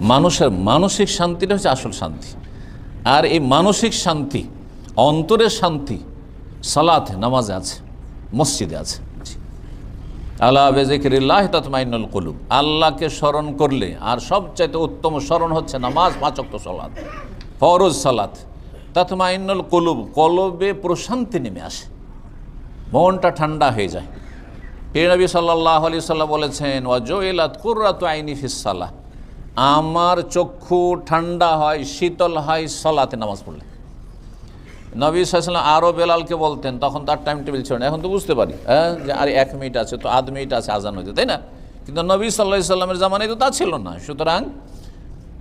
মানুষের মানসিক শান্তিটা হচ্ছে আসল শান্তি। আর এই মানসিক শান্তি, অন্তরের শান্তি, সালাতে নামাজে আছে, মসজিদে আছে। আল্লাহ বেজিকিল্লাহ তাতমাইনুল কলুব। আল্লাহকে স্মরণ করলে আর সবচাইতে উত্তম স্মরণ হচ্ছে নামাজ পাঁচক্ত সালাত, ফরজ সালাত। তাতমাইনুল কলুব কলবে প্রশান্তি নেমে আসে। মনটা ঠান্ডা হয়ে যায়। এই নবী সাল্লাহ আলি সাল্লাম বলেছেন ওয়াজইলাত কুর্রাতু আইনি ফিসাল্লাহ আমার চক্ষু ঠান্ডা হয়, শীতল হয়, সলাতে নামাজ পড়লে। নবী সাল্লাম আরও বেলালকে বলতেন, তখন তার টাইম টেবিল ছিল না। এখন তো বুঝতে পারি হ্যাঁ যে আর এক মিনিট আছে, তো আধ মিনিট আছে আজান হইতে, তাই না? কিন্তু নবী সাল্লাহ সাল্লামের জামানায় তো তা ছিল না। সুতরাং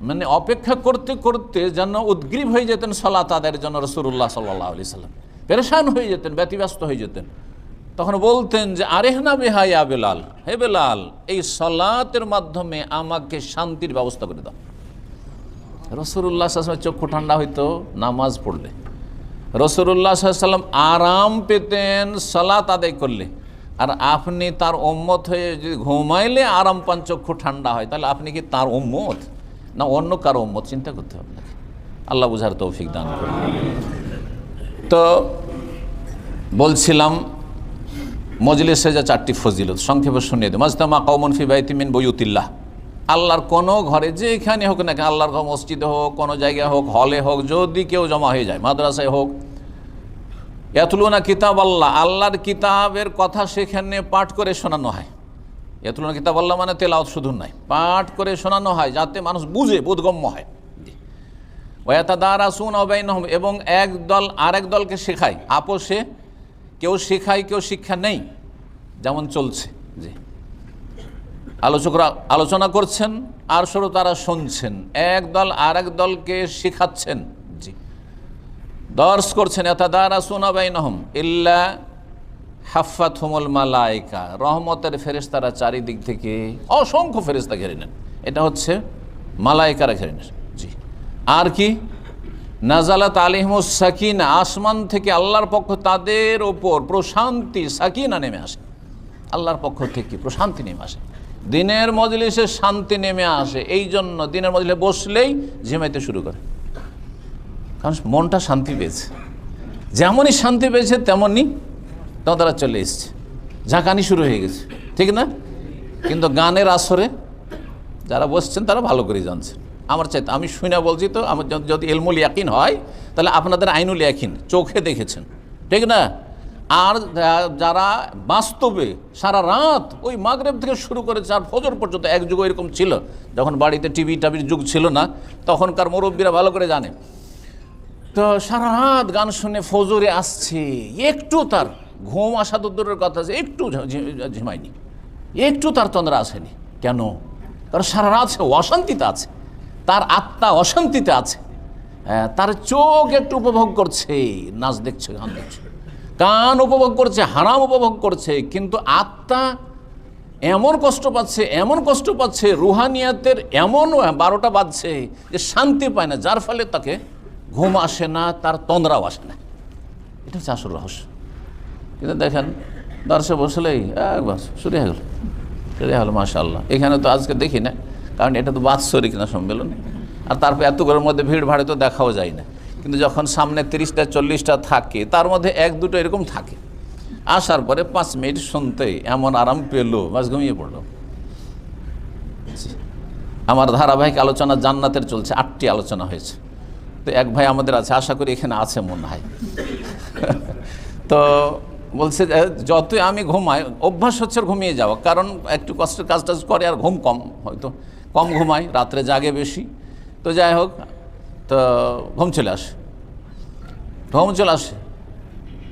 মানে অপেক্ষা করতে করতে যেন উদ্গ্রীব হয়ে যেতেন সলা তাদের জন্য রসুল্লাহ সাল্লাহ আলি সাল্লাম পেরেশান হয়ে যেতেন, ব্যতিব্যস্ত হয়ে যেতেন। তখন বলতেন যে আরেহনা বেহাইয়া বেলাল। হে বেলাল, এই সলাতের মাধ্যমে আমাকে শান্তির ব্যবস্থা করে দাও। রসুল্লাহ সাল্লামের চক্ষু ঠান্ডা হইতো, নামাজ পড়লে। রসুল্লাহ সাল্লাম আরাম পেতেন, সালাত আদায় করলে। আর আপনি তার ওম্মত হয়ে যদি ঘুমাইলে আরাম পান, চক্ষু ঠান্ডা হয়, তাহলে আপনি কি তার ওম্মত না অন্য কারও ওম্মত চিন্তা করতে হবে আল্লাহ বুঝার তৌফিক দান করুন। তো বলছিলাম মজলিসে যা চারটি ফজিলত, সংক্ষেপে শুনিয়ে দেয় মাজতামা কৌমন ফি বাইতিমিন বইউতিল্লাহ আল্লাহর কোনো ঘরে যেখানে হোক না কেন, আল্লাহর মসজিদে হোক, কোনো জায়গায় হোক, হলে হোক, যদি কেউ জমা হয়ে যায়, মাদ্রাসায় হোক। এতলুনা কিতাব আল্লাহ আল্লাহর কিতাবের কথা সেখানে পাঠ করে শোনানো হয়। এতলুনা কিতাব আল্লাহ মানে তেলাওত শুধু নয়, পাঠ করে শোনানো হয় যাতে মানুষ বুঝে, বোধগম্য হয়। ওয়াতা দ্বারা সুন অবাইনহম এবং এক দল আরেক দলকে শেখায়, আপোষে কেউ শেখায়, কেউ শিক্ষা নেই। যেমন চলছে। জি। আলোচকরা আলোচনা করছেন, আর সরো তারা শুনছেন। এক দল আরেক দলকে শেখাচ্ছেন। জি। দর্শ করছেন এটা দ্বারা সুনাবাই নহম ইল্লা হাফাত হুমল মালাইকা। রহমতের ফেরেস্তারা চারিদিক থেকে অসংখ্য ফেরেস্তা ঘেরে নেন। এটা হচ্ছে মালাইকারা ঘেরে নেন। জি। আর কি? নাজালাত আলিহমুস সাকিনা, আসমান থেকে আল্লাহর পক্ষ তাদের ওপর প্রশান্তি, সাকিনা নেমে আসে। আল্লাহর পক্ষ থেকে প্রশান্তি নেমে আসে। দিনের মজলিসে শান্তি নেমে আসে। এই জন্য দিনের মজলিসে বসলেই ঝিমাইতে শুরু করে। কারণ মনটা শান্তি পেয়েছে। যেমনই শান্তি পেয়েছে, তেমনই তারা চলে এসছে। ঝাঁকানি শুরু হয়ে গেছে। ঠিক না? কিন্তু গানের আসরে যারা বসছেন, তারা ভালো করে জানছেন। আমার চাইতে আমি শুনে বলছি তো, আমার যদি- এলমুল ইয়াকিন হয়, তাহলে আপনাদের আইনুল ইয়াকিন, চোখে দেখেছেন। ঠিক না? আর যারা বাস্তবে সারা রাত ওই মাগরেব থেকে শুরু করে চার ফজর পর্যন্ত এক যুগ এরকম ছিল, যখন বাড়িতে টিভি টাভির যুগ ছিল না, তখনকার মুরব্বীরা ভালো করে জানে। তো সারা রাত গান শুনে ফজরে আসছে, একটু তার ঘুম আসা তো দূরের কথা আছে একটু ঝিমায়নি, একটু তার তন্দ্রা আসেনি। কেন? কারণ সারা রাত সে অশান্তিতে আছে। তার আত্মা অশান্তিতে আছে। হ্যাঁ, তার চোখ একটু উপভোগ করছে। নাচ দেখছে গান দেখছে। কান উপভোগ করছে হারাম উপভোগ করছে কিন্তু আত্মা এমন কষ্ট পাচ্ছে এমন কষ্ট পাচ্ছে রুহানিয়াতের এমন বারোটা বাজছে যে শান্তি পায় না যার ফলে তাকে ঘুম আসে না তার তন্দ্রাও আসে না। এটা হচ্ছে আসল রহস্য। কিন্তু দেখেন দর্শে বসলেই একবার শুরু হয়ে গেল। শুরু হয়ে এখানে তো আজকে দেখি না। কারণ এটা তো বাৎসরিক না সম্মেলন। আর তারপর এত ঘরের মধ্যে ভিড় ভাড়ে তো দেখাও যায় না। কিন্তু যখন সামনে তিরিশটা, চল্লিশটা থাকে, তার মধ্যে এক, দুটো এরকম থাকে। আসার পরে পাঁচ মিনিট শুনতেই এমন আরাম পেল, বাস ঘুমিয়ে পড়ল। আমার ধারাবাহিক আলোচনা জান্নাতের চলছে, আটটি আলোচনা হয়েছে। তো এক ভাই আমাদের আছে, আশা করি এখানে আছে মনে হয়। তো বলছে যতই আমি ঘুমাই, অভ্যাস হচ্ছে ঘুমিয়ে যাওয়া। কারণ একটু কষ্টের কাজ টাজ করে আর ঘুম কম, হয়তো। কম ঘুমাই, রাত্রে জাগে বেশি। তো যাই হোক, তো ঘুম চলে আসে। ঘুম চলে আসে।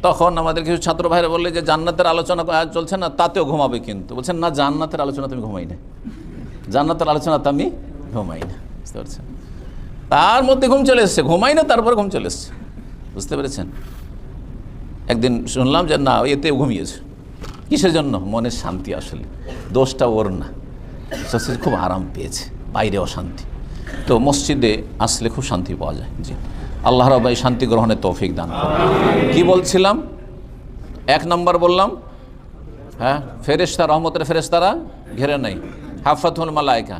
তখন আমাদের কিছু ছাত্র ভাইরা বললে যে, জান্নাতের আলোচনা চলছে না, তাতেও ঘুমাবে কিন্তু। বলছেন, না, জান্নাতের আলোচনা তুমি ঘুমাই না। জান্নাতের আলোচনা তো আমি ঘুমাই না। বুঝতে পারছেন? তার মধ্যে ঘুম চলে এসছে। ঘুমাই না, তারপরে ঘুম চলে এসছে। বুঝতে পেরেছেন? একদিন শুনলাম যে, না এতে ঘুমিয়েছে। কিসের জন্য? মনের শান্তি আসলে। দোষটা ওর না। সে খুব আরাম পেয়েছে বাইরে অশান্তি তো মসজিদে আসলে খুব শান্তি পাওয়া যায়, জি। আল্লাহ রবাই শান্তি গ্রহণের তৌফিক দান। কি বলছিলাম? এক নম্বর বললাম হ্যাঁ ফেরেস্তা রহমতের ফেরেস্তারা ঘেরে নাই। হাফাতুল মালাইকা।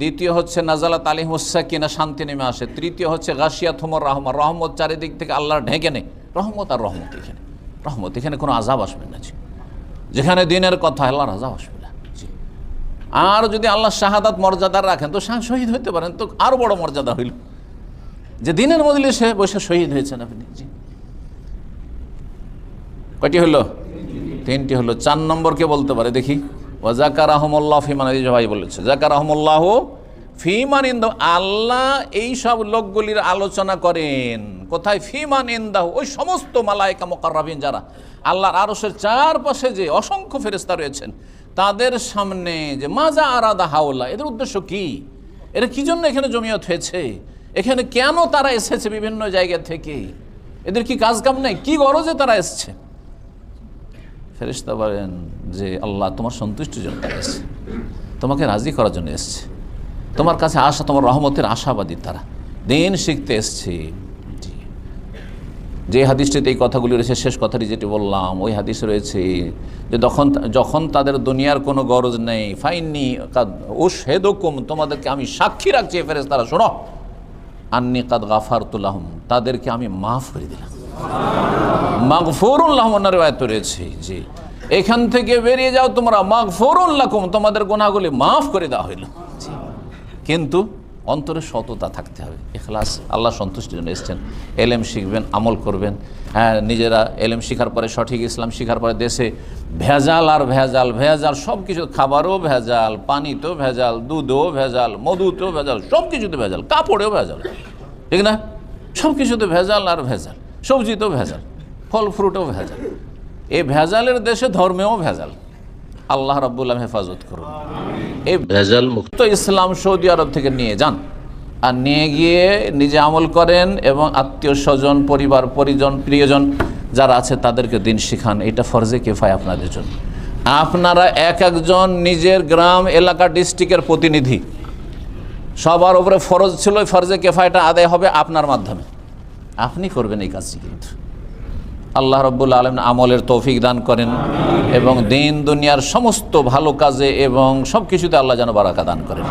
দ্বিতীয় হচ্ছে, নাজালাত আলী কিনা শান্তি নেমে আসে। তৃতীয় হচ্ছে গাছিয়া থুমর রহমত রহমত চারিদিক থেকে আল্লাহর ঢেকে নেই। রহমত আর রহমত এখানে। রহমত এখানে কোনো আজাব আসবে না যেখানে দিনের কথা, আল্লাহর আজাব আসবে আর যদি আল্লাহ শাহাদাত মর্যাদা রাখেন, তো শাহ শহীদ হইতে পারেন, তো আরও বড় মর্যাদা হইল। যে দিনের মজলিসে বসে শহীদ হয়েছেন আপনি, জি। কয়টি হলো তিনটি হলো চার নম্বরকে বলতে পারে? দেখি। ও জাকার আহমল্লাহ ফিমান ভাই বলেছে। জাকার আহমল্লাহ ফিমান ইন্দ আল্লাহ এই সব লোকগুলির আলোচনা করেন। কোথায়? ফিমান ইন্দাহ ওই সমস্ত মালায়কা মোকাররাবিন যারা আল্লাহর আরসের চারপাশে যে অসংখ্য ফেরেস্তা রয়েছেন তাদের সামনে যে মাজা আরাদা হাওলা, এদের উদ্দেশ্য কি? এরা কি জন্য এখানে জমিয়ত হয়েছে? এখানে কেন তারা এসেছে বিভিন্ন জায়গা থেকে? এদের কি কাজ কাম নেই? কি গরজে তারা এসছে? ফেরিস্তা বলেন যে, আল্লাহ তোমার সন্তুষ্টির জন্য তারা এসছে। তোমাকে রাজি করার জন্য এসছে। তোমার কাছে আশা তোমার রহমতের আশাবাদী তারা। দিন শিখতে এসছে। যে হাদিসটিতে এই কথাগুলি রয়েছে, শেষ কথাটি যেটি বললাম, ওই হাদিস রয়েছে যে যখন যখন তাদের দুনিয়ার কোনো গরজ নেই, ফাইননি ও সেদকুম তোমাদেরকে আমি সাক্ষী রাখছি ফেরেস তারা শোনো। আন্নি কাদ গাফার তুলাহম তাদেরকে আমি মাফ করে দিলাম। মাগফরুল্লাহ রেওয়ায়ত রয়েছে, জি। এখান থেকে বেরিয়ে যাও তোমরা মাগফরুল্লাহকুম তোমাদের গোনাগুলি মাফ করে দেওয়া হইল কিন্তু অন্তরে সততা থাকতে হবে। এখলাস আল্লাহ সন্তুষ্টির জন্য এসছেন। এলেম শিখবেন, আমল করবেন। হ্যাঁ নিজেরা এলেম শিখার পরে সঠিক ইসলাম শিখার পরে দেশে ভেজাল আর ভেজাল ভেজাল সব কিছু খাবারও ভেজাল, পানিতেও ভেজাল, দুধও ভেজাল, মধুতেও ভেজাল সব কিছুতে ভেজাল, কাপড়েও ভেজাল। ঠিক না? সব কিছুতে ভেজাল আর ভেজাল, সবজিতেও ভেজাল, ফল ফ্রুটও ভেজাল। এই ভেজালের দেশে ধর্মেও ভেজাল। আল্লাহ রাব্বুল্লাহ হেফাজত করুন। এই ভেজাল মুক্ত। ইসলাম সৌদি আরব থেকে নিয়ে যান আর নিয়ে গিয়ে নিজে আমল করেন এবং আত্মীয় স্বজন, পরিবার, পরিজন, প্রিয়জন যারা আছে তাদেরকে দিন শিখান। এটা ফরজে কেফায় আপনাদের জন্য। আপনারা এক একজন নিজের গ্রাম, এলাকা, ডিস্ট্রিক্টের প্রতিনিধি। সবার উপরে ফরজ ছিল, ফরজে কেফায়টা আদায় হবে আপনার মাধ্যমে। আপনি করবেন এই কাজটি কিন্তু। আল্লাহ রব্বুল আলম আমলের তৌফিক দান করেন এবং দিন, দুনিয়ার সমস্ত ভালো কাজে এবং সব কিছুতে আল্লাহ যেন বারাকা দান করেন।